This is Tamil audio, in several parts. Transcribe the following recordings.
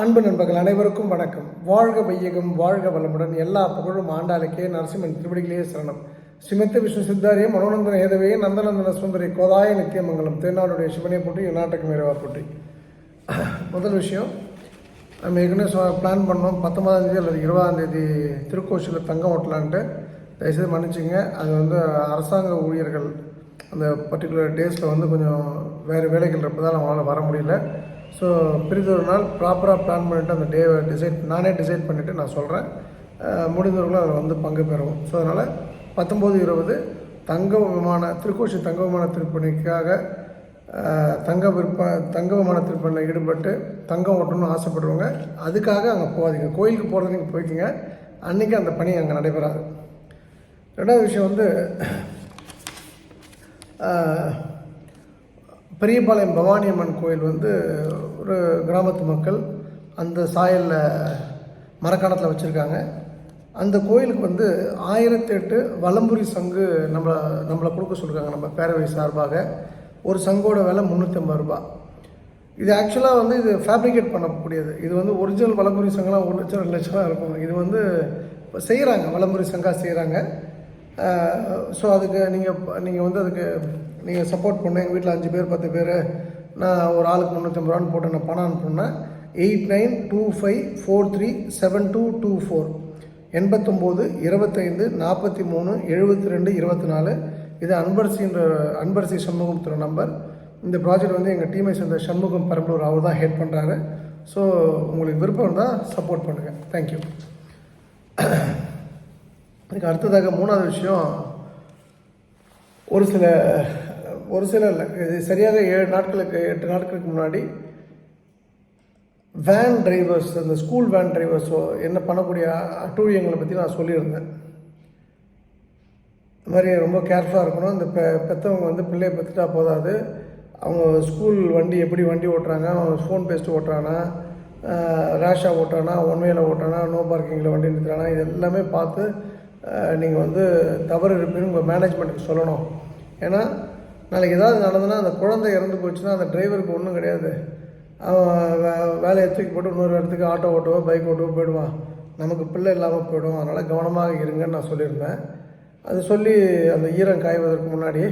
அன்பு நண்பர்கள் அனைவருக்கும் வணக்கம். வாழ்க வையகம் வாழ்க வளமுடன். எல்லா புகழும் ஆண்டாளுக்கே நரசிம்மன் திருவடிகளே சரணம். சிமித்த விஷ்ணு சித்தாரிய மனோநந்தன ஏதவே நந்தநந்தன சுந்தரி கோதாய நித்தியமங்கலம் தேனாடுடைய சிவனை போட்டி நாட்டுக்கு மேரவா போட்டி முதல் விஷயம் நம்ம ஏற்கனவே பிளான் பண்ணோம். பத்தொன்பதாம் தேதி அல்லது இருபதாம் தேதி திருக்கோச்சியில் தங்கம் ஓட்டலான்ட்டு. தயவுசெய்து மன்னிச்சிங்க. அது வந்து அரசாங்க ஊழியர்கள் அந்த பர்டிகுலர் டேஸில் வந்து கொஞ்சம் வேறு வேலைகள் இருப்பதால் அவங்களால வர முடியல. ஸோ பிரிதொரு நாள் ப்ராப்பராக பிளான் பண்ணிவிட்டு அந்த டேவை டிசைட் நானே டிசைட் பண்ணிவிட்டு நான் சொல்கிறேன் முடிந்தவர்களும் அதில் வந்து பங்கு பெறுவோம். ஸோ அதனால் பத்தொம்போது இருபது தங்க விமான திருக்கோஷி தங்க விமான திருப்பணிக்காக தங்க விற்ப தங்க விமான திருப்பணியில் ஈடுபட்டு தங்கம் ஓட்டணும்னு ஆசைப்படுறவங்க அதுக்காக அங்கே போகாதீங்க. கோயிலுக்கு போகிறது நீங்கள் போய்க்குங்க அன்றைக்கி அந்த பணி அங்கே நடைபெறாது. ரெண்டாவது விஷயம் வந்து பெரியபாளையம் பவானி அம்மன் கோயில் வந்து ஒரு கிராமத்து மக்கள் அந்த சாயலில் மரக்காணத்தில் வச்சுருக்காங்க. அந்த கோயிலுக்கு வந்து ஆயிரத்தி எட்டு வலம்புரி சங்கு நம்மளை நம்மளை கொடுக்க சொல்கிறாங்க நம்ம பேரவை சார்பாக ஒரு சங்கோட விலை முந்நூற்றம்பது ரூபா இது ஆக்சுவலாக வந்து இது ஃபேப்ரிகேட் பண்ணக்கூடியது. இது வந்து ஒரிஜினல் வலம்புரி சங்கெல்லாம் ஒரு லட்சம் ரெண்டு லட்சம் இருக்கும். இது வந்து செய்கிறாங்க வலம்புரி சங்காக செய்கிறாங்க ஸோ அதுக்கு நீங்கள் நீங்கள் வந்து அதுக்கு நீங்கள் சப்போர்ட் பண்ண. எங்கள் வீட்டில் அஞ்சு பேர் பத்து பேர் நான் ஒரு ஆளுக்கு முந்நூற்றம்பது ரூபான்னு போட்டு நான் பணம் அனுப்புனேன் eight nine two five four three seven two two four எண்பத்தொம்போது இருபத்தைந்து நாற்பத்தி மூணு எழுபத்தி ரெண்டு இருபத்தி நாலு இது அன்பரசின்ற அன்பரசி சண்முகம் திரு நம்பர். இந்த ப்ராஜெக்ட் வந்து எங்கள் டீமை சேர்ந்த சண்முகம் பெரம்பலூர் அவர் தான் ஹெட் பண்ணுறாரு ஸோ உங்களுக்கு விருப்பம் இருந்தால் சப்போர்ட் பண்ணுங்கள் தேங்க்யூ இதுக்கு அடுத்ததாக மூணாவது விஷயம். ஒரு சில ஒரு சில இல்லை. இது சரியாக ஏழு நாட்களுக்கு எட்டு நாட்களுக்கு முன்னாடி வேன் டிரைவர்ஸ் அந்த ஸ்கூல் வேன் டிரைவர்ஸோ என்ன பண்ணக்கூடிய அட்டூழியங்களை பற்றி நான் சொல்லியிருந்தேன். இந்த மாதிரி ரொம்ப கேர்ஃபுல்லாக இருக்கணும். இந்த பெ பெற்றவங்க வந்து பிள்ளையை பெற்றுட்டா போதாது. அவங்க ஸ்கூல் வண்டி எப்படி வண்டி ஓட்டுறாங்க அவன் ஃபோன் பேசிட்டு ஓட்டுறானா ரேஷாக ஓட்டுறானா ஒன் வேல ஓட்டுறானா நோ பார்க்கிங்கில் வண்டி நிறுத்துறானா இது எல்லாமே பார்த்து நீங்கள் வந்து தவறு இருப்பீன்னு உங்கள் மேனேஜ்மெண்ட்டுக்கு சொல்லணும். ஏன்னா நாளைக்கு ஏதாவது நடந்ததுன்னா அந்த குழந்தை இறந்து போச்சுன்னா அந்த டிரைவருக்கு ஒன்றும் கிடையாது. அவன் வே வேலையை தூக்கி போட்டு இன்னொரு இடத்துக்கு ஆட்டோ ஓட்டவோ பைக் ஓட்டவோ போயிடுவான் நமக்கு பிள்ளை இல்லாமல் போயிடும். அதனால் கவனமாக இருங்கன்னு நான் சொல்லியிருந்தேன். அது சொல்லி அந்த ஈரம் காய்வதற்கு முன்னாடி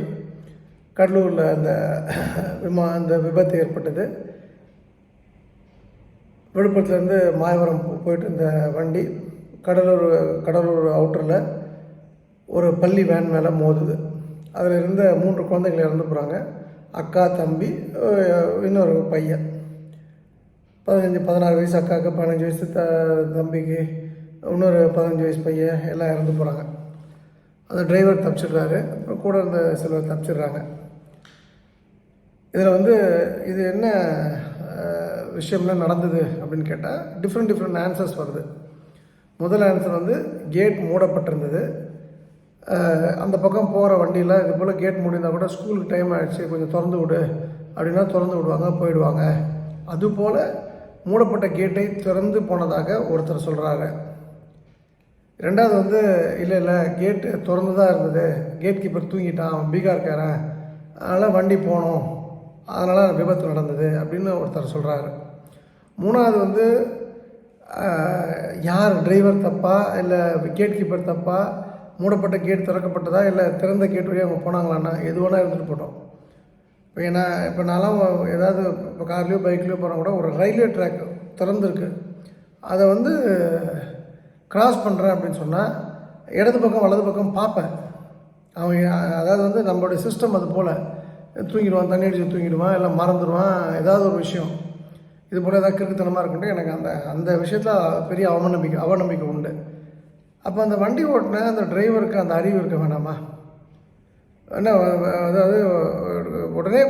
கடலூரில் அந்த விமா அந்த விபத்து ஏற்பட்டது. விழுப்புரத்துலேருந்து மாயவரம் போயிட்டு இருந்த வண்டி கடலூர் கடலூர் அவுட்டரில் ஒரு பள்ளி வேன் மேலே மோதுது. அதில் இருந்த மூன்று குழந்தைகள் இறந்து போகிறாங்க அக்கா தம்பி இன்னொரு பையன். பதினஞ்சு பதினாறு வயசு அக்காவுக்கு பதினஞ்சு வயசு த தம்பிக்கு இன்னொரு பதினஞ்சு வயசு பையன் எல்லாம் இறந்து போகிறாங்க அந்த டிரைவர் தப்பிச்சிடுறாரு. அப்புறம் கூட இருந்த சிலர் தப்பிச்சிடுறாங்க. இதில் வந்து இது என்ன விஷயம்லாம் நடந்தது அப்படின்னு கேட்டால் டிஃப்ரெண்ட் டிஃப்ரெண்ட் ஆன்சர்ஸ் வருது. முதல் ஆன்சர் வந்து கேட் மூடப்பட்டிருந்தது. அந்த பக்கம் போகிற வண்டியில் இது போல் கேட் முடிந்தால் கூட ஸ்கூலுக்கு டைம் ஆகிடுச்சு கொஞ்சம் திறந்து விடு. அப்படின்னா திறந்து விடுவாங்க போயிடுவாங்க. அதுபோல் மூடப்பட்ட கேட்டை திறந்து போனதாக ஒருத்தர் சொல்கிறாரு ரெண்டாவது வந்து இல்லை இல்லை கேட்டு திறந்து தான் இருந்தது. கேட் கீப்பர் தூங்கிட்டான். அவன் பீகார்காரன். அதனால் வண்டி போனோம் அதனால் விபத்து நடந்தது அப்படின்னு ஒருத்தர் சொல்கிறாரு மூணாவது வந்து யார் டிரைவர் தப்பா? இல்லை கேட் கீப்பர் தப்பா? மூடப்பட்ட கேட் திறக்கப்பட்டதா இல்லை திறந்த கேட் வழியாக அவங்க போனாங்களான்னா எது வேணால் இருந்துட்டு போட்டோம். இப்போ ஏன்னா இப்போ நான்லாம் ஏதாவது இப்போ கார்லேயோ பைக்லேயோ போனால் கூட ஒரு ரயில்வே ட்ராக் திறந்துருக்கு. அதை வந்து கிராஸ் பண்ணுறேன் அப்படின்னு சொன்னால் இடது பக்கம் வலது பக்கம் பார்ப்பேன். அவன் அதாவது வந்து நம்மளுடைய சிஸ்டம் அது போல். தூங்கிடுவான் தண்ணி அடிச்சு தூங்கிடுவான் இல்லை மறந்துடுவான் ஏதாவது ஒரு விஷயம். இது போல் ஏதாவது கிறுக்குத்தனமாக இருக்குன்ட்டு எனக்கு அந்த அந்த விஷயத்தில் பெரிய அவநம்பிக்கை அவநம்பிக்கை உண்டு. அப்போ அந்த வண்டி ஓட்டின அந்த டிரைவருக்கு அந்த அறிவு இருக்க வேணாமா? என்ன அதாவது உடனே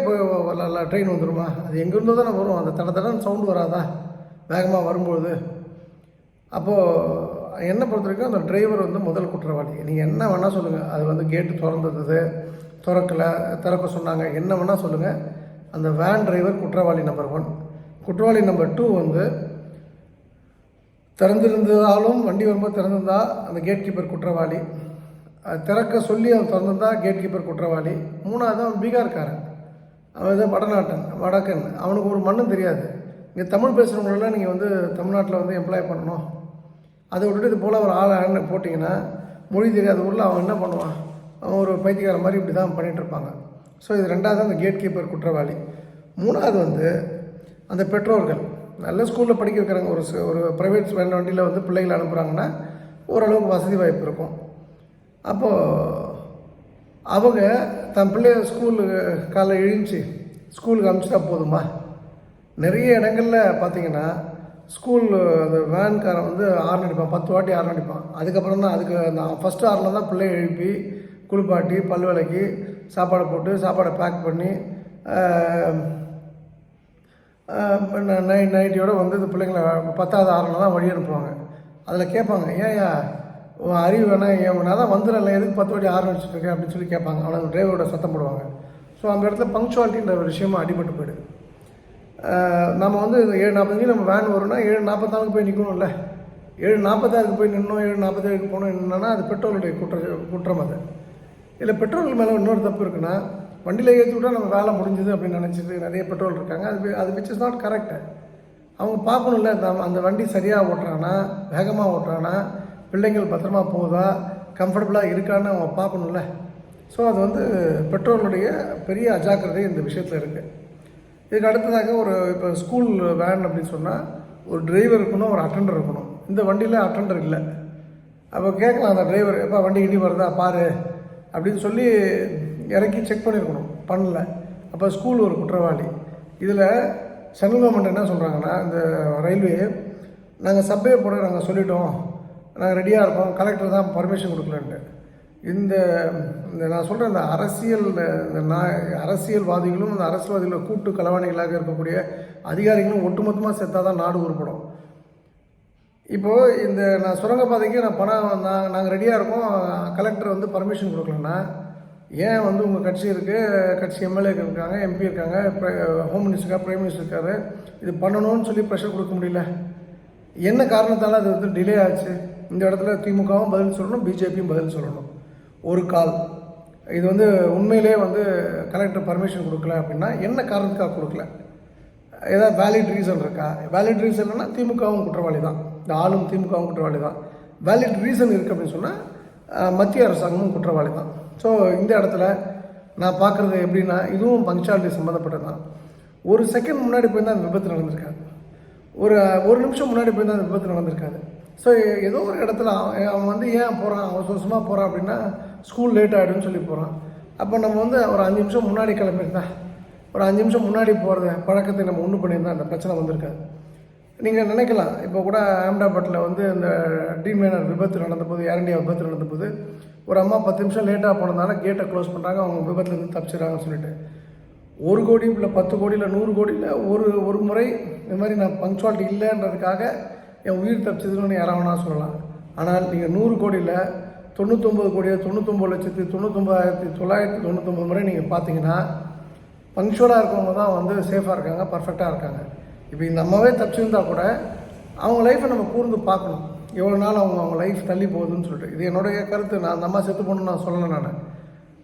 ட்ரெயின் வந்துடுமா அது எங்கேருந்து தானே வரும். அந்த தட தடன்னு சவுண்டு வராதா? வேகமாக வரும்போது அப்போது என்னை பொறுத்த வரைக்கும் அந்த டிரைவர் வந்து முதல் குற்றவாளி. நீங்கள் என்ன வேணால் சொல்லுங்கள் அது வந்து கேட்டு திறந்தது திறக்கலை திறக்க சொன்னாங்க. என்ன வேணால் சொல்லுங்கள் அந்த வேன் டிரைவர் குற்றவாளி நம்பர் ஒன் குற்றவாளி நம்பர் டூ வந்து திறந்திருந்ததாலும் வண்டி வரும்போது திறந்திருந்தா அந்த கேட் கீப்பர் குற்றவாளி. அது திறக்க சொல்லி அவன் திறந்திருந்தா கேட் கீப்பர் குற்றவாளி. மூணாவது அவன் பீகார்காரன். அவன் ஏதோ வடநாட்டன் வடக்கன். அவனுக்கு ஒரு மண்ணும் தெரியாது. இங்கே தமிழ் பேசுகிறவங்களெல்லாம் நீங்கள் வந்து தமிழ்நாட்டில் வந்து எம்ப்ளாய் பண்ணணும். அதை விட்டுட்டு இது போல் ஒரு ஆள் அண்ணன் போட்டிங்கன்னா மொழி தெரியாத ஊரில் அவன் என்ன பண்ணுவான்? அவன் ஒரு பைத்தியக்கார மாதிரி இப்படி தான் பண்ணிகிட்ருப்பாங்க ஸோ இது ரெண்டாவது அந்த கேட் கீப்பர் குற்றவாளி. மூணாவது வந்து அந்த பெற்றோர்கள். நல்ல ஸ்கூலில் படிக்க வைக்கிறாங்க ஒரு ஒரு ப்ரைவேட் வேன் வண்டியில் வந்து பிள்ளைகளை அனுப்புகிறாங்கன்னா ஓரளவுக்கு வசதி வாய்ப்பு இருக்கும். அப்போது அவங்க தன் பிள்ளைய ஸ்கூலு காலை எழுந்துச்சு ஸ்கூலுக்கு அனுப்பிச்சிட்டா போதுமா? நிறைய இடங்களில் பார்த்தீங்கன்னா ஸ்கூல் அந்த வேன்காரன் வந்து ஆர்ன் அடிப்பான் பத்து வாட்டி ஆர்ன் அடிப்பான். அதுக்கப்புறம் தான் அதுக்கு அந்த ஃபஸ்ட்டு ஆரில் தான் பிள்ளைய எழுப்பி குளிப்பாட்டி பல் விளக்கி சாப்பாடு போட்டு சாப்பாடை பேக் பண்ணி நை நைட்டியோடு வந்து இந்த பிள்ளைங்கள பத்தாவது ஆறில் தான் வழி அனுப்புவாங்க. அதில் கேட்பாங்க ஏன்யா உன் அறிவு வேணாம் ஏன் நான் தான் வந்துடல எதுக்கு பத்து வாட்டி ஆறு வச்சுருக்கேன் அப்படின்னு சொல்லி கேட்பாங்க. அவனுக்கு டிரைவரோட சத்தம் போடுவாங்க. ஸோ அந்த இடத்துல பங்க்சுவாலிட்டின்ற ஒரு விஷயமா அடிபட்டு போயிடுது. நம்ம வந்து ஏழு நாற்பத்தஞ்சு நம்ம வேன் வரும்னா ஏழு நாற்பத்தாறுக்கு போய் நிற்கணும்ல ஏழு நாற்பத்தாறுக்கு போய் நின்னோம் ஏழு நாற்பத்தேழுக்கு போனோம் என்னன்னா அது பெட்ரோலுடைய குற்ற குற்றம் அது. இல்லை பெட்ரோலுக்கு மேலே இன்னொரு தப்பு இருக்குன்னா வண்டியில் ஏற்றி விட்டால் நம்ம வேலை முடிஞ்சுது அப்படின்னு நினச்சிட்டு நிறைய பெட்ரோல் இருக்காங்க. அது அது விச் இஸ் நாட் கரெக்டு அவங்க பார்க்கணும்ல அந்த அந்த வண்டி சரியாக ஓட்டுறானா வேகமாக ஓட்டுறானா பிள்ளைங்கள் பத்திரமா போகுதா கம்ஃபர்டபுளாக இருக்கான்னு அவங்க பார்க்கணும்ல. ஸோ அது வந்து பெட்ரோலுடைய பெரிய அஜாக்கிரதை இந்த விஷயத்தில் இருக்குது இதுக்கு அடுத்ததாக ஒரு இப்போ ஸ்கூல் வேன் அப்படின்னு சொன்னால் ஒரு டிரைவர் இருக்கணும் ஒரு அட்டெண்டர் இருக்கணும். இந்த வண்டியில் அட்டெண்டர் இல்லை. அப்போ கேட்கலாம் அந்த டிரைவர் எப்போ வண்டி இடி வருதா? பாரு. அப்படின்னு சொல்லி இறக்கி செக் பண்ணியிருக்கணும். பண்ணல. அப்போ ஸ்கூல் ஒரு குற்றவாளி. இதில் சென்ட்ரல் கவர்மெண்ட் என்ன சொல்கிறாங்கன்னா இந்த ரயில்வே நாங்கள் சப்வே போட நாங்கள் சொல்லிட்டோம். நாங்கள் ரெடியாக இருக்கோம். கலெக்டர் தான் பர்மிஷன் கொடுக்கலன்ட்டு. இந்த இந்த நான் சொல்கிற இந்த அரசியல் இந்த நான் அரசியல்வாதிகளும் இந்த அரசியல்வாதிகளில் கூட்டு கலவாணிகளாக இருக்கக்கூடிய அதிகாரிகளும் ஒட்டுமொத்தமாக சேர்த்தா தான் நாடு உருப்படும். இப்போது இந்த நான் சுரங்கப்பாதைக்கு நான் பணம் நான் நாங்கள் ரெடியாக இருக்கோம். கலெக்டர் வந்து பர்மிஷன் கொடுக்கலன்னா ஏன் வந்து உங்கள் கட்சி இருக்குது கட்சி எம்எல்ஏ இருக்காங்க எம்பி இருக்காங்க ஹோம் மினிஸ்டருக்கா பிரைம் மினிஸ்டர் இருக்காரு. இது பண்ணணும்னு சொல்லி ப்ரெஷர் கொடுக்க முடியல. என்ன காரணத்தால் அது வந்து டிலே ஆச்சு? இந்த இடத்துல திமுகவும் பதில் சொல்லணும் பிஜேபியும் பதில் சொல்லணும். ஒரு கால். இது வந்து உண்மையிலே வந்து கலெக்டர் பர்மிஷன் கொடுக்கல அப்படின்னா என்ன காரணத்துக்காக கொடுக்கல? ஏதாவது வேலிட் ரீசன் இருக்கா? வேலிட் ரீசன்னா திமுகவும் குற்றவாளி தான். இந்த ஆளும் திமுகவும் குற்றவாளி தான். வேலிட் ரீசன் இருக்குது அப்படின்னு சொன்னால் மத்திய அரசாங்கமும் குற்றவாளி தான். ஸோ இந்த இடத்துல நான் பார்க்குறது எப்படின்னா இதுவும் பங்க்சுவாலிட்டி சம்மந்தப்பட்டது தான். ஒரு செகண்ட் முன்னாடி போய் தான் அந்த விபத்து நடந்திருக்காது ஒரு ஒரு நிமிஷம் முன்னாடி போய் தான் அந்த விபத்து நடந்திருக்காது ஸோ ஏதோ ஒரு இடத்துல அவன் அவன் வந்து ஏன் போகிறான் அவன் சுசமாக போகிறான் அப்படின்னா ஸ்கூல் லேட் ஆகிடும்னு சொல்லி போகிறான் அப்போ நம்ம வந்து ஒரு அஞ்சு நிமிஷம் முன்னாடி கிளம்பியிருந்தா ஒரு அஞ்சு நிமிஷம் முன்னாடி போகிறத பழக்கத்தை நம்ம ஒன்று பண்ணியிருந்தா அந்த பிரச்சனை வந்திருக்காது. நீங்கள் நினைக்கலாம் இப்போ கூட அஹமதாபாட்டில் வந்து இந்த டீமேனர் விபத்து நடந்தபோது ஏர் இந்தியா விபத்து நடந்தபோது ஒரு அம்மா பத்து நிமிஷம் லேட்டாக போனதுனால கேட்டை க்ளோஸ் பண்ணுறாங்க அவங்க விபத்துலேருந்து தப்பிச்சிடறாங்கன்னு சொல்லிட்டு. ஒரு கோடி இல்லை பத்து கோடி இல்லை நூறு கோடியில் ஒரு ஒரு முறை இந்த மாதிரி நான் பங்க்சுவாலிட்டி இல்லைன்றதுக்காக என் உயிர் தப்பிச்சதுன்னு யாராவனா சொல்லலாம். ஆனால் நீங்கள் நூறு கோடியில் தொண்ணூத்தொம்பது கோடியோ தொண்ணூத்தொம்பது லட்சத்தி தொண்ணூத்தொம்பதாயிரத்தி தொள்ளாயிரத்தி தொண்ணூத்தொம்பது முறை நீங்கள் பார்த்தீங்கன்னா பங்க்சுவலாக இருக்கவங்க தான் வந்து சேஃபாக இருக்காங்க பர்ஃபெக்டாக இருக்காங்க. இப்போ இந்த அம்மாவே தப்பிச்சிருந்தா கூட அவங்க லைஃப்பை நம்ம கூர்ந்து பார்க்கணும். எவ்வளோ நாள் அவங்க அவங்க லைஃப் தள்ளி போகுதுன்னு சொல்லிட்டு. இது என்னுடைய கருத்து. நான் அந்த அம்மா செத்து போகணும்னு நான் சொல்லலை நான்.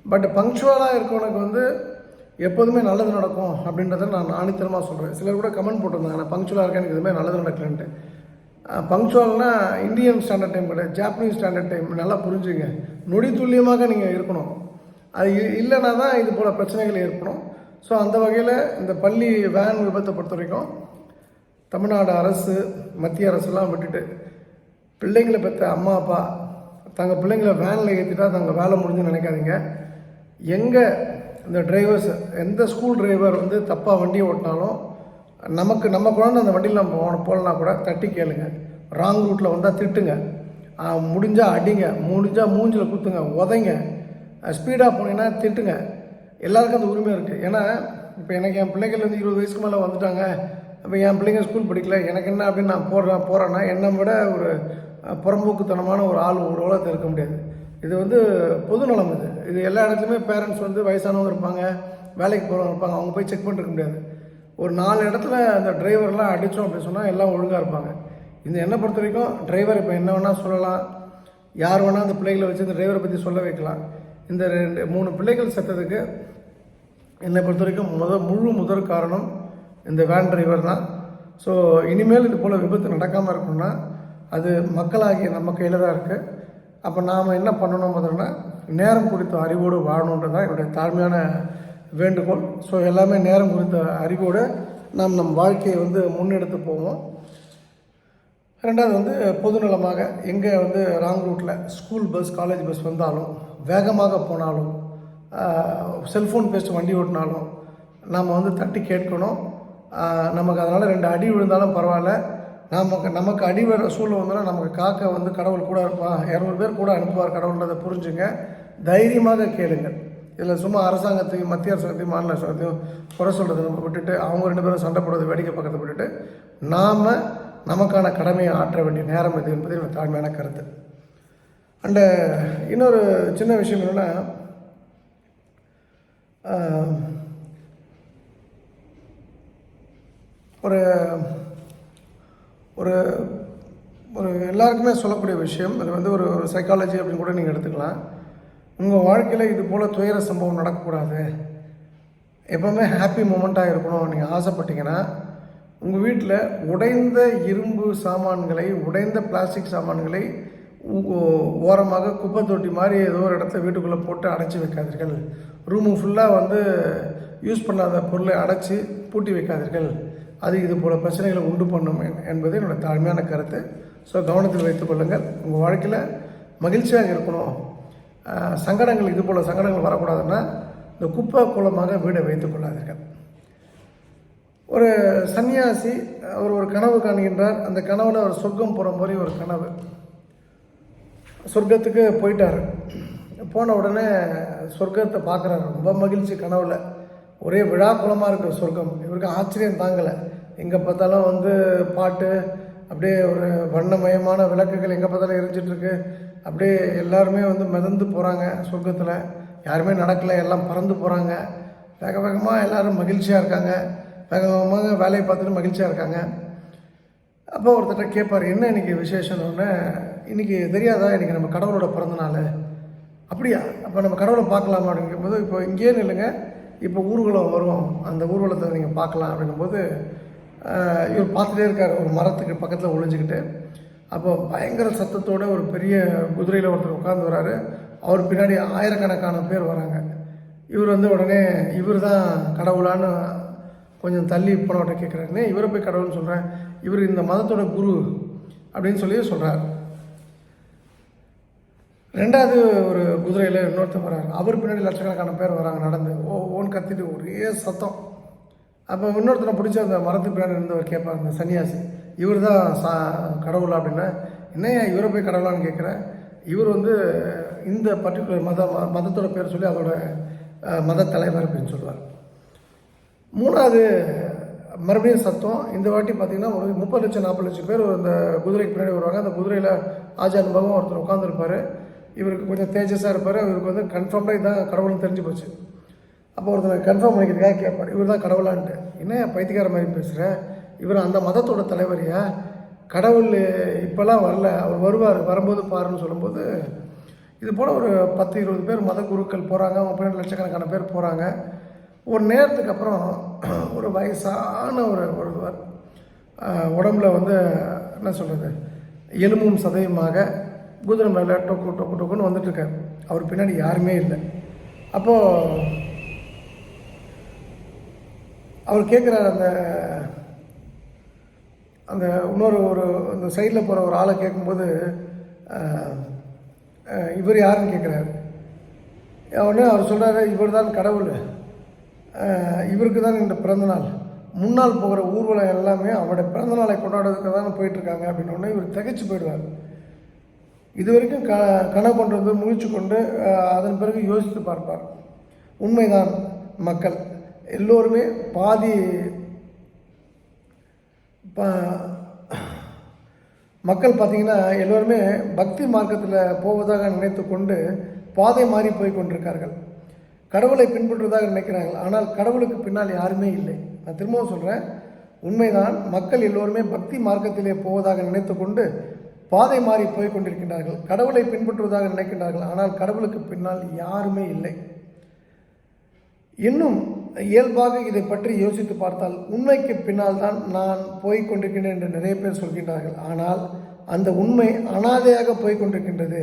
பட் பங்க்சுவலாக இருக்கவனுக்கு வந்து எப்போதுமே நல்லது நடக்கும் அப்படின்றத நான் ஆணித்தரமாக சொல்கிறேன் சிலர் கூட கமெண்ட் போட்டிருந்தாங்க. நான் பங்க்சுவலாக இருக்கேன் எனக்கு எதுவுமே நல்லது நடக்கலன்ட்டு. பங்க்சுவல்னா இந்தியன் ஸ்டாண்டர்ட் டைம் கிடையாது. ஜாப்பனீஸ் ஸ்டாண்டர்ட் டைம் நல்லா புரிஞ்சுங்க. நொடி துல்லியமாக நீங்கள் இருக்கணும். அது இ- இல்லைன்னா தான் இது போல் பிரச்சனைகள் ஏற்படும். ஸோ அந்த வகையில் இந்த பள்ளி வேன் விபத்தை பொறுத்த வரைக்கும் தமிழ்நாடு அரசு மத்திய அரசுலாம் விட்டுட்டு பிள்ளைங்களை பெற்ற அம்மா அப்பா தங்கள் பிள்ளைங்களை வேனில் ஏற்றிட்டா தங்கள் வேலை முடிஞ்சுன்னு நினைக்காதீங்க. எங்கே இந்த டிரைவர்ஸ் எந்த ஸ்கூல் டிரைவர் வந்து தப்பாக வண்டியை ஓட்டினாலும் நமக்கு நம்ம குழந்தை அந்த வண்டியில் நம்ம போன போகலனா கூட தட்டி கேளுங்க. ராங் ரூட்டில் வந்தால் திட்டுங்க. முடிஞ்சால் அடிங்க. முடிஞ்சால் மூஞ்சில் குத்துங்க. உதைங்க. ஸ்பீடாக போனீங்கன்னா திட்டுங்க. எல்லாருக்கும் அந்த உரிமை இருக்குது ஏன்னா இப்போ எனக்கு என் பிள்ளைகள் வந்து இருபது வயசுக்கு மேலே வந்துட்டாங்க. அப்போ என் பிள்ளைங்க ஸ்கூல் படிக்கல. எனக்கு என்ன அப்படின்னு நான் போடுறேன் போகிறேன்னா என்னை விட ஒரு புறம்போக்குத்தனமான ஒரு ஆள் ஒரு உலகத்தில் இருக்க முடியாது. இது வந்து பொதுநலம் இது. இது எல்லா இடத்துலையுமே பேரண்ட்ஸ் வந்து வயசானவங்க இருப்பாங்க வேலைக்கு போகிறவங்க இருப்பாங்க அவங்க போய் செக் பண்ணிருக்க முடியாது. ஒரு நாலு இடத்துல அந்த டிரைவர்லாம் அடித்தோம் அப்படின்னு சொன்னால் எல்லாம் ஒழுங்காக இருப்பாங்க. இந்த என்னை பொறுத்த வரைக்கும் டிரைவர் இப்போ என்ன வேணால் சொல்லலாம். யார் வேணால் அந்த பிள்ளைகளை வச்சு இந்த டிரைவரை பற்றி சொல்ல வைக்கலாம். இந்த ரெண்டு மூணு பிள்ளைகள் செத்ததுக்கு என்னை பொறுத்த வரைக்கும் முத முழு முதல் காரணம் இந்த வேன் டிரைவர் தான். ஸோ இனிமேல் இது போல் விபத்து நடக்காமல் இருக்கணும்னா அது மக்களாகிய நம்ம கையில் தான் இருக்குது அப்போ நாம் என்ன பண்ணணும் முதல்ல? நேரம் குறித்த அறிவோடு வாழணுன்றது தான் என்னுடைய தாழ்மையான வேண்டுகோள். ஸோ எல்லாமே நேரம் குறித்த அறிவோடு நாம் நம் வாழ்க்கையை வந்து முன்னெடுத்து போவோம். ரெண்டாவது வந்து பொதுநலமாக எங்கே வந்து ராங் ரூட்டில் ஸ்கூல் பஸ் காலேஜ் பஸ் வந்தாலும் வேகமாக போனாலும் செல்ஃபோன் பேசிட்டு வண்டி ஓட்டினாலும் நாம் வந்து தட்டி கேட்கணும். நமக்கு அதனால் ரெண்டு அடி விழுந்தாலும் பரவாயில்ல. நமக்கு நமக்கு அடிவர சூழ்நிலை நமக்கு காக்க வந்து கடவுள் கூட இருப்பான் இரநூறு பேர் கூட அனுப்புவார் கடவுள்ன்றதை புரிஞ்சுங்க. தைரியமாக கேளுங்கள். இதில் சும்மா அரசாங்கத்தையும் மத்திய அரசாங்கத்தையும் மாநில அரசாங்கத்தையும் குறை சொல்கிறத நம்ம விட்டுட்டு அவங்க ரெண்டு பேரும் சண்டை போடுறது வேடிக்கை பக்கத்தை விட்டுட்டு நாம் நமக்கான கடமையை ஆற்ற வேண்டிய நேரம் இது என்பது என்னோட தாழ்மையான கருத்து. அண்டு இன்னொரு சின்ன விஷயம் என்னென்னா ஒரு ஒரு ஒரு எல்லாருக்குமே சொல்லக்கூடிய விஷயம் இது வந்து ஒரு ஒரு சைக்காலஜி அப்படின்னு கூட நீங்கள் எடுத்துக்கலாம். உங்கள் வாழ்க்கையில் இது போல் துயர சம்பவம் நடக்கக்கூடாது. எப்போவுமே ஹாப்பி மூமெண்ட்டாக இருக்கணும். நீங்கள் ஆசைப்பட்டீங்கன்னா உங்கள் வீட்டில் உடைந்த இரும்பு சாமான்களை உடைந்த பிளாஸ்டிக் சாமான்களை ஓரமாக குப்பை தொட்டி மாதிரி ஏதோ ஒரு இடத்துல வீட்டுக்குள்ளே போட்டு அடைச்சி வைக்காதீர்கள். ரூமு ஃபுல்லாக வந்து யூஸ் பண்ணாத பொருளை அடைச்சி பூட்டி வைக்காதீர்கள். அது இது போல் பிரச்சனைகளை உண்டு பண்ணும் என்பது என்னோட தாழ்மையான கருத்து. ஸோ கவனத்தில் வைத்துக் கொள்ளுங்கள். உங்கள் வாழ்க்கையில் மகிழ்ச்சியாக இருக்கணும். சங்கடங்கள் இது போல் சங்கடங்கள் வரக்கூடாதுன்னா இந்த குப்பை குளமாக வீடை வைத்துக் கொள்ளாதீர்கள். ஒரு சன்னியாசி அவர் ஒரு கனவு காணுகின்றார். அந்த கனவில் அவர் சொர்க்கம் போகிற மாதிரி ஒரு கனவு. சொர்க்கத்துக்கு போயிட்டார். போன உடனே சொர்க்கத்தை பார்க்குறாரு. ரொம்ப மகிழ்ச்சி கனவில். ஒரே விழா குளமாக இருக்குது சொர்க்கம். இவருக்கு ஆச்சரியம் தாங்கலை. எங்கே பார்த்தாலும் வந்து பாட்டு அப்படியே ஒரு வண்ணமயமான விளக்குகள் எங்கே பார்த்தாலும் எரிஞ்சிட்ருக்கு அப்படியே எல்லாருமே வந்து மிதந்து போகிறாங்க சொர்க்கத்தில். யாருமே நடக்கலை எல்லாம் பறந்து போகிறாங்க வேக வேகமாக எல்லாரும் மகிழ்ச்சியாக இருக்காங்க. வேக வேகமாக வேலையை பார்த்துட்டு மகிழ்ச்சியாக இருக்காங்க. அப்போ ஒருத்தட்ட கேட்பார் என்ன இன்றைக்கி விசேஷம்னு? இன்றைக்கி தெரியாதா? இன்றைக்கி நம்ம கடவுளோட பிறந்த நாள். அப்படியா? அப்போ நம்ம கடவுளை பார்க்கலாமா? அப்படிங்கும்போது இப்போ இங்கேயே நில்லுங்க இப்போ ஊர்வலம் வரும். அந்த ஊர்வலத்தை நீங்கள் பார்க்கலாம். அப்படிங்கும்போது இவர் பார்த்துட்டே இருக்கார். ஒரு மரத்துக்கு பக்கத்தில் ஒழிஞ்சிக்கிட்டு அப்போ பயங்கர சத்தத்தோடு ஒரு பெரிய குதிரையில் ஒருத்தர் உட்காந்து வராரு. அவர் பின்னாடி ஆயிரக்கணக்கான பேர் வராங்க. இவர் வந்து உடனே இவர் தான் கடவுளான்னு கொஞ்சம் தள்ளி போனவட்ட கேட்குறாருன்னு இவரை போய் கடவுள்னு சொல்கிறேன் இவர் இந்த மதத்தோட குரு அப்படின்னு சொல்லி சொல்கிறார் ரெண்டாவது ஒரு குதிரையில் இன்னொருத்தர் வராரு. அவர் பின்னாடி லட்சக்கணக்கான பேர் வராங்க நடந்து. ஓ ஓன் கத்திட்டு ஒரே சத்தம். அப்போ இன்னொருத்தனை பிடிச்ச அந்த மரத்துக்கு பின்னாடி இருந்தவர் கேட்பார் அந்த சன்னியாசி இவர் தான் சா கடவுளா அப்படின்னா என்னையா இவரை போய் கடவுளான்னு கேட்குறேன்? இவர் வந்து இந்த பர்டிகுலர் மத மதத்தோட பேர் சொல்லி அதோட மத தலைவர் அப்படின்னு சொல்லுவார். மூணாவது மறுபடியும் சத்தம் இந்த வாட்டி பார்த்திங்கன்னா ஒரு முப்பது லட்சம் நாற்பது லட்சம் பேர் அந்த குதிரைக்கு பின்னாடி வருவாங்க. அந்த குதிரையில் ஆஜான் அனுபவம் ஒருத்தர் உட்காந்துருப்பார் இவருக்கு கொஞ்சம் தேஜஸாக இருப்பார். இவருக்கு வந்து கன்ஃபார்மாக இதான் கடவுள்னு தெரிஞ்சு போச்சு. அப்போ ஒருத்தர் கன்ஃபார்ம் பண்ணிக்கிறதுக்காக கேட்பார் இவர் தான் கடவுளான்ட்டு. என்ன பைத்தியக்கார மாதிரி பேசுகிற இவர் அந்த மதத்தோட தலைவரையா கடவுள் இப்போல்லாம் வரல. அவர் வருவார். வரும்போது பாருன்னு சொல்லும்போது இது போல் ஒரு பத்து இருபது பேர் மத குருக்கள் போகிறாங்க அவங்க பின்னாடி லட்சக்கணக்கான பேர் போகிறாங்க ஒரு நேரத்துக்கு அப்புறம் ஒரு வயசான ஒரு ஒருவர் உடம்புல வந்து என்ன சொல்கிறது எலும்பும் சதையுமாக குதிரை மேலே டொக்கு டொக்கு டொக்குன்னு வந்துட்டுருக்கார் அவர் பின்னாடி யாருமே இல்லை. அப்போது அவர் கேட்குறாரு அந்த அந்த இன்னொரு ஒரு அந்த சைடில் போகிற ஒரு ஆளை கேட்கும்போது இவர் யாருன்னு கேட்குறாரு உடனே அவர் சொல்கிறாரு இவர் தான் கடவுள். இவருக்கு தான் இந்த பிறந்தநாள் முன்னால் போகிற ஊர்வலம் எல்லாமே அவருடைய பிறந்தநாளை கொண்டாடுறதுக்கு தான் போயிட்டுருக்காங்க அப்படின்னு உடனே இவர் திகைச்சு போயிடுவார். இது வரைக்கும் க கனவு கொண்டு வந்து முழிச்சு கொண்டு அதன் பிறகு யோசித்து பார்ப்பார். உண்மைதான் மக்கள். எல்லோருமே பாதி மக்கள் பார்த்தீங்கன்னா எல்லோருமே பக்தி மார்க்கத்தில் போவதாக நினைத்து கொண்டு பாதை மாறி போய் கொண்டிருக்கார்கள். கடவுளை பின்பற்றுவதாக நினைக்கிறார்கள். ஆனால் கடவுளுக்கு பின்னால் யாருமே இல்லை. நான் திரும்பவும் சொல்கிறேன் உண்மைதான் மக்கள் எல்லோருமே பக்தி மார்க்கத்திலே போவதாக நினைத்து கொண்டு பாதை மாறி போய் கொண்டிருக்கின்றார்கள். கடவுளை பின்பற்றுவதாக நினைக்கின்றார்கள். ஆனால் கடவுளுக்கு பின்னால் யாருமே இல்லை. இன்னும் இயல்பாக இதை பற்றி யோசித்து பார்த்தால் உண்மைக்கு பின்னால் தான் நான் போய்கொண்டிருக்கின்றேன் என்று நிறைய பேர் சொல்கின்றார்கள். ஆனால் அந்த உண்மை அனாதையாக போய்கொண்டிருக்கின்றது கொண்டிருக்கின்றது.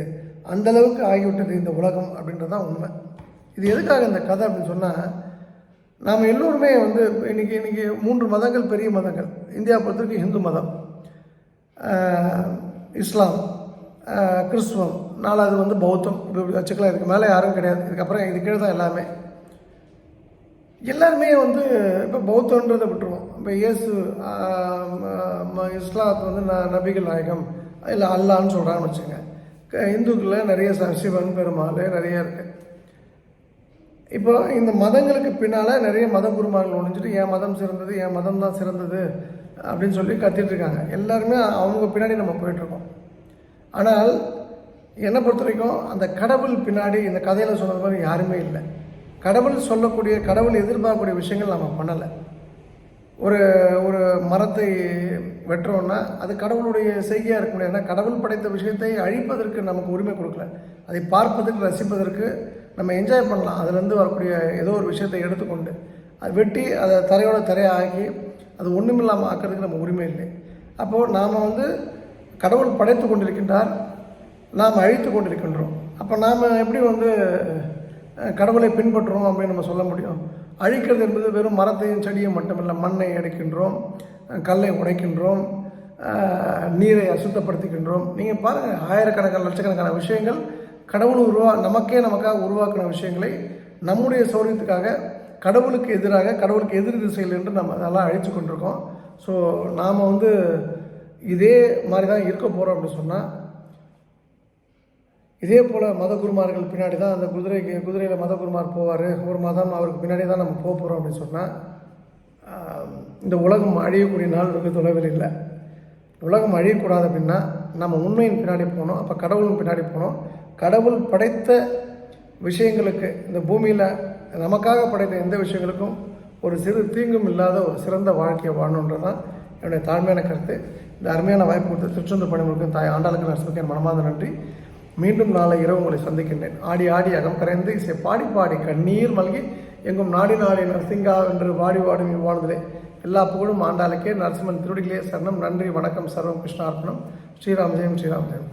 அந்த அளவுக்கு ஆகிவிட்டது இந்த உலகம் அப்படின்றது தான் உண்மை. இது எதுக்காக இந்த கதை அப்படின்னு சொன்னால் நாம் எல்லோருமே வந்து இன்னைக்கு இன்றைக்கி மூன்று மதங்கள் பெரிய மதங்கள். இந்தியா பொறுத்தவரைக்கும் ஹிந்து மதம். இஸ்லாம் கிறிஸ்துவம். நாலாவது வந்து பௌத்தம். இப்படி இப்படி வச்சுக்கலாம். இதுக்கு மேலே யாரும் கிடையாது. இதுக்கப்புறம் இது கீழே தான் எல்லாமே. எல்லாருமே வந்து இப்போ பௌத்தன்றதை விட்டுருவோம். இப்போ இயேசு இஸ்லாத் இஸ்லாத்து வந்து ந நபிகள் நாயகம் இல்லை அல்லான்னு சொல்கிறாங்கன்னு வச்சுங்க க- இந்துக்களில் நிறைய சிவன் பெருமாள் நிறைய இருக்குது இப்போ இந்த மதங்களுக்கு பின்னால் நிறைய மத குருமார்கள் ஒழிஞ்சிட்டு என் மதம் சிறந்தது என் மதம் தான் சிறந்தது அப்படின்னு சொல்லி கத்திட்டு இருக்காங்க. எல்லாருமே அவங்க பின்னாடி நம்ம போயிட்டுருக்கோம் ஆனால் என்னை பொறுத்த வரைக்கும் அந்த கடவுள் பின்னாடி இந்த கதையில் சொன்னது மாதிரி யாருமே இல்லை. கடவுள் சொல்லக்கூடிய கடவுள் எதிர்பார்க்கக்கூடிய விஷயங்கள் நம்ம பண்ணலை. ஒரு ஒரு மரத்தை வெட்டுறோம்னா அது கடவுளுடைய செய்கையாக இருக்க முடியாது ஏன்னா கடவுள் படைத்த விஷயத்தை அழிப்பதற்கு நமக்கு உரிமை கொடுக்கல. அதை பார்ப்பதற்கு ரசிப்பதற்கு நம்ம என்ஜாய் பண்ணலாம். அதுலேருந்து வரக்கூடிய ஏதோ ஒரு விஷயத்தை எடுத்துக்கொண்டு அது வெட்டி அதை தரையோட தரையாகி ஆக்கி அது ஒன்றுமில்லாமல் ஆக்கிறதுக்கு நம்ம உரிமை இல்லை. அப்போது நாம் வந்து கடவுள் படைத்து கொண்டிருக்கின்றார் நாம் அழித்து கொண்டிருக்கின்றோம். அப்போ நாம் எப்படி வந்து கடவுளை பின்பற்றுறோம் அப்படின்னு நம்ம சொல்ல முடியும். அழிக்கிறது என்பது வெறும் மரத்தையும் செடியும் மட்டுமல்ல மண்ணை அடிக்கின்றோம் கல்லை உடைக்கின்றோம் நீரை அசுத்தப்படுத்திக்கின்றோம் நீங்கள் பாருங்கள் ஆயிரக்கணக்கான லட்சக்கணக்கான விஷயங்கள் கடவுள் உருவா நமக்கே நமக்காக உருவாக்கின விஷயங்களை நம்முடைய சௌரியத்துக்காக கடவுளுக்கு எதிராக கடவுளுக்கு எதிர் திசையில் என்று நம்ம அதெல்லாம் அழித்து கொண்டிருக்கோம். ஸோ நாம் வந்து இதே மாதிரி தான் இருக்க போகிறோம் அப்படின்னு சொன்னால் இதே போல் மத குருமார்கள் பின்னாடி தான் அந்த குதிரைக்கு குதிரையில் மத குருமார் போவார். ஒரு மதம் அவருக்கு பின்னாடி தான் நம்ம போக போகிறோம் அப்படின்னு சொன்னால் இந்த உலகம் அழியக்கூடிய நாள் வெகு தொலைவில் இல்லை. உலகம் அழியக்கூடாது அப்படின்னா நம்ம உண்மையின் பின்னாடி போகணும் அப்போ கடவுளின் பின்னாடி போகணும். கடவுள் படைத்த விஷயங்களுக்கு இந்த பூமியில் நமக்காக படைத்த எந்த விஷயங்களுக்கும் ஒரு சிறு தீங்கும் இல்லாத ஒரு சிறந்த வாழ்க்கையை வாழணுன்றது தான் என்னுடைய தாழ்மையான கருத்து. இந்த அருமையான வாய்ப்பு கொடுத்த திருச்செந்தூர் பணிமுறைக்கும் தாய் ஆண்டாளுக்கு நான் என் மனமார்ந்த நன்றி. மீண்டும் நாளை இரவு உங்களை சந்திக்கின்றேன். ஆடி ஆடி அகம் கரைந்து இசை பாடி பாடி கண்ணீர் மல்கி எங்கும் நாடி நாடி நரசிங்கா என்று வாடி வாடும் இவ்வானதிலே எல்லா புகழும் ஆண்டாளுக்கே நரசிம்மன் திருடிகளே சரணம். நன்றி வணக்கம் சர்வம் கிருஷ்ணார்ப்பணம். ஸ்ரீராம் ஜெயம் ஸ்ரீராம் ஜெயம்.